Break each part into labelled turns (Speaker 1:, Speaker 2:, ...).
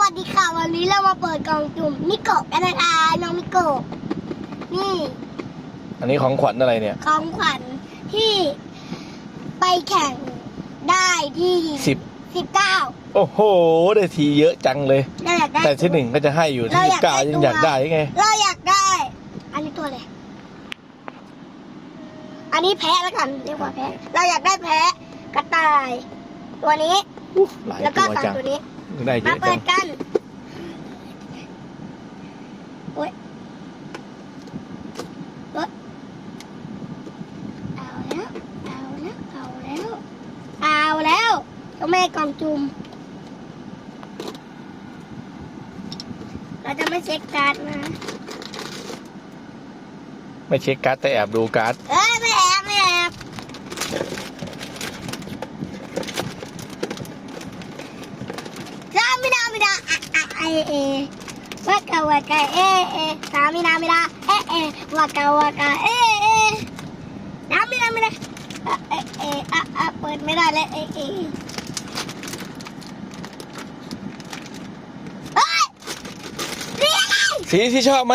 Speaker 1: วัสดีค่ะ วันนี้เรามาเปิดกล่องจุ่มมิโกะกันนะคะน้องมิโกะนี่
Speaker 2: อันนี้ของขวัญอะไรเนี่ย
Speaker 1: ของขวัญที่ไปแข่งได้ที่
Speaker 2: สิบ
Speaker 1: สิบเก้า
Speaker 2: โอ้โห ได้ทีเยอะจังเลย
Speaker 1: เราอยากได้
Speaker 2: แต่ที่หนึ่งก็จะให้อยู่ที่
Speaker 1: เรา
Speaker 2: สิ
Speaker 1: อยาก
Speaker 2: บเก้า
Speaker 1: ได้
Speaker 2: ยัง
Speaker 1: ตัว
Speaker 2: อยากได้ยังไง
Speaker 1: เราอยากได้ อันนี้ตัวอะไรอันนี้แพะแล้วกันเรียกว่าแพะเราอยากได้แพะกระต่าย ตัวนี้
Speaker 2: อุ๊ยหลาย
Speaker 1: แล้วก็
Speaker 2: ตัว
Speaker 1: สาม
Speaker 2: จัง
Speaker 1: ตัวนี้
Speaker 2: ได้เย
Speaker 1: มา
Speaker 2: อะ
Speaker 1: เปิ
Speaker 2: จั
Speaker 1: ด
Speaker 2: ง
Speaker 1: กันโอ๊ยโอ๊ยเอาแล้ว เอาแล้ว เอาแล้ว เอาแล้วเจ้าแม่กองจุมเราจะไม่เช็คการ์ดนะ
Speaker 2: ไม่เช็คการ์ดแต่แอบดูการ์ด
Speaker 1: เอ้ยไม่แอบไม่แอบสามินามินาอะอะเอเอ วากาวากาเอเอสามินามินาเอเอวากาวากาเอเอนามินามินาอะเอเออะอะเปิดไม่ได้เลยเอเอเฮ้ยเรียก
Speaker 2: สีที่ชอบไหม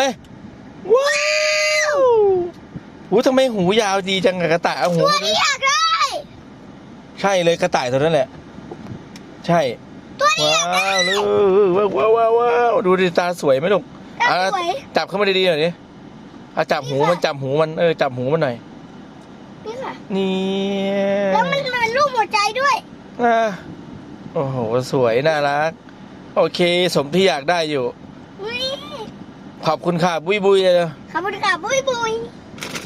Speaker 2: ว้าวหูทำไมหูยาวดีจังอะกระต่ายเอาหู
Speaker 1: ตัวนี้อยากได้
Speaker 2: ใช่เลยกระต่ายตัวนั้นแหละ ใช่
Speaker 1: ตั วนี้
Speaker 2: ว้าวเลยว้าวว้าวว้าวว้าวดูดิตาสวยไหมลูก
Speaker 1: ตา
Speaker 2: อะ
Speaker 1: สวย
Speaker 2: จับเข้ามาดีๆหน่อยดิเอาจับหูมันจับหูมันเออจับหูมันหน่อย
Speaker 1: นี่ค่ะ
Speaker 2: นี่
Speaker 1: แล้วมันเป็นรูปหัวใจด้วย
Speaker 2: อะโอ้โหสวยน่ารัก โอเค สมที่อยากได้อยู่
Speaker 1: อุ้ย
Speaker 2: ขอบคุณค่ะบุยบุยเลยนะ
Speaker 1: ขอบคุณค่ะบุยบุย